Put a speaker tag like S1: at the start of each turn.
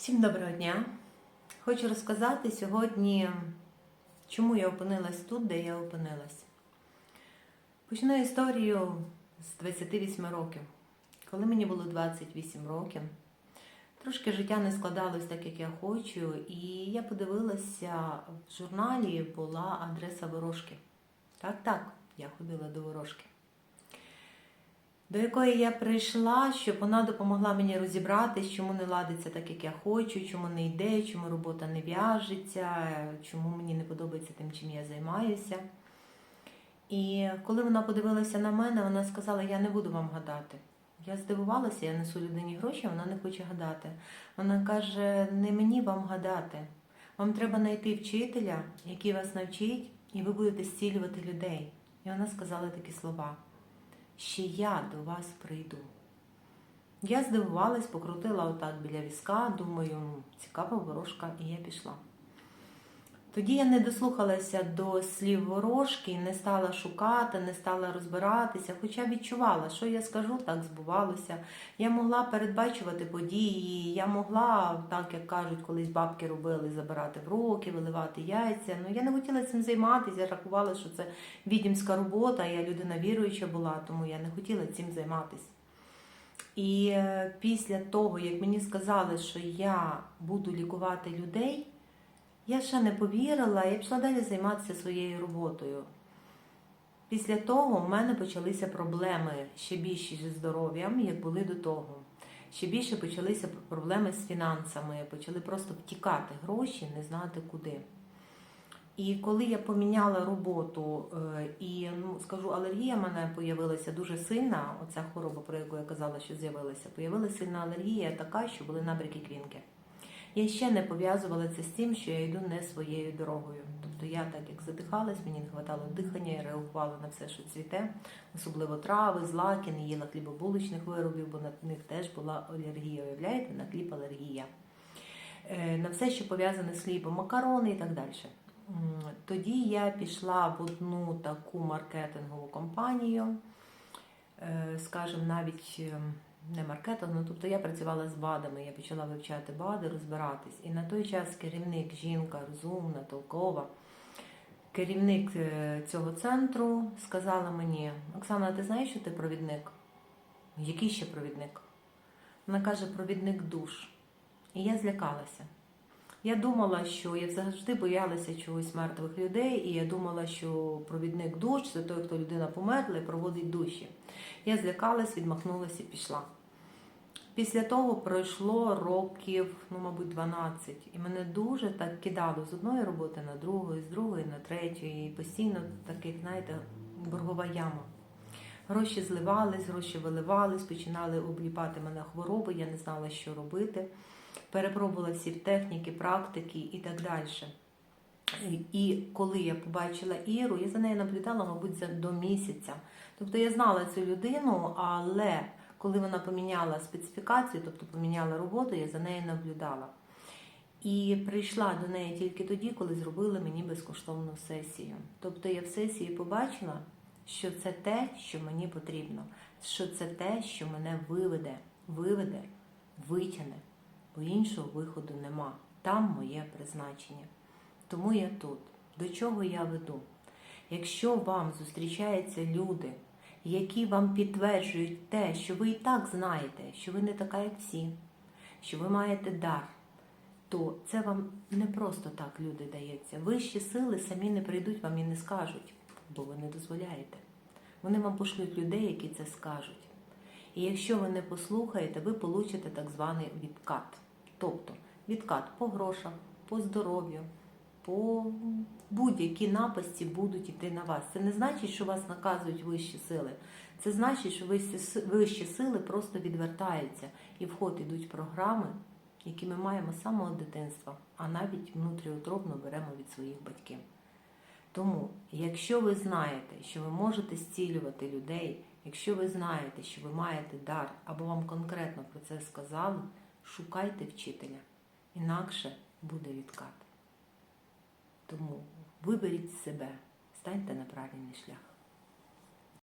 S1: Всім доброго дня! Хочу розказати сьогодні, чому я опинилась тут, де я опинилась. Почну історію з 28 років. Коли мені було 28 років, трошки життя не складалось так, як я хочу, і я подивилася, в журналі була адреса ворожки. Так, так, я ходила до ворожки до якої я прийшла, щоб вона допомогла мені розібратись, чому не ладиться так, як я хочу, чому не йде, чому робота не в'яжеться, чому мені не подобається тим, чим я займаюся. І коли вона подивилася на мене, вона сказала: Я не буду вам гадати. Я здивувалася, я несу людині гроші, вона не хоче гадати. Вона каже: не мені вам гадати. Вам треба знайти вчителя, який вас навчить, і ви будете зцілювати людей. І вона сказала такі слова ще я до вас прийду. Я здивувалась, покрутила отак біля візка, думаю, «Ну, цікава ворожка, і я пішла. Тоді я не дослухалася до слів ворожки, не стала шукати, не стала розбиратися, хоча відчувала, що я скажу, так збувалося. Я могла передбачувати події, я могла, так як кажуть, колись бабки робили, забирати вроки, виливати яйця. Ну я не хотіла цим займатися, я рахувала, що це відімська робота, я людина віруюча була, тому я не хотіла цим займатися. І е, після того, як мені сказали, що я буду лікувати людей. Я ще не повірила і пішла далі займатися своєю роботою. Після того в мене почалися проблеми ще більші зі здоров'ям, як були до того. Ще більше почалися проблеми з фінансами, почали просто втікати гроші, не знати куди. І коли я поміняла роботу, е, і ну скажу, алергія в мене появилася дуже сильна. Оця хвороба, про яку я казала, що з'явилася, появилася сильна алергія, така, що були набряки квінки. Я ще не пов'язувала це з тим, що я йду не своєю дорогою. Тобто я так як задихалась, мені не вистачало дихання, я реагувала на все, що цвіте, особливо трави, злаки, не їла хлібобуличних виробів, бо на них теж була алергія. Уявляєте, на хліб алергія. Е, на все, що пов'язане з хлібом, макарони і так далі. Тоді я пішла в одну таку маркетингову компанію, е, скажімо, навіть. Не маркетинг, ну тобто я працювала з БАДами, я почала вивчати БАДи, розбиратись. І на той час керівник, жінка, розумна, толкова, керівник е, цього центру сказала мені: Оксана, ти знаєш, що ти провідник? Який ще провідник? Вона каже, провідник душ. І я злякалася. Я думала, що я завжди боялася чогось мертвих людей, і я думала, що провідник душ це той, хто людина померла і проводить душі. Я злякалась, відмахнулася і пішла. Після того пройшло років, ну, мабуть, 12. І мене дуже так кидало з одної роботи на другу, з другої на третю. І постійно таких, знаєте, боргова яма. Гроші зливались, гроші виливались, починали обліпати мене хвороби, я не знала, що робити. Перепробувала всі техніки, практики і так далі. І коли я побачила Іру, я за нею наблюдала, мабуть, до місяця. Тобто я знала цю людину, але коли вона поміняла специфікацію, тобто поміняла роботу, я за нею наблюдала. І прийшла до неї тільки тоді, коли зробили мені безкоштовну сесію. Тобто я в сесії побачила, що це те, що мені потрібно, що це те, що мене виведе, виведе, витягне, бо іншого виходу нема. Там моє призначення. Тому я тут. До чого я веду? Якщо вам зустрічаються люди, які вам підтверджують те, що ви і так знаєте, що ви не така, як всі, що ви маєте дар, то це вам не просто так люди дається. Вищі сили самі не прийдуть вам і не скажуть, бо ви не дозволяєте. Вони вам пошлють людей, які це скажуть. І якщо ви не послухаєте, ви получите так званий відкат. Тобто відкат по грошах, по здоров'ю, по будь-які напасті будуть йти на вас. Це не значить, що вас наказують вищі сили. Це значить, що вищі сили просто відвертаються і в ход ідуть програми, які ми маємо з самого дитинства, а навіть внутріутробно беремо від своїх батьків. Тому, якщо ви знаєте, що ви можете зцілювати людей, якщо ви знаєте, що ви маєте дар, або вам конкретно про це сказали, шукайте вчителя, інакше буде відкат. Тому виберіть себе, станьте на правильний шлях.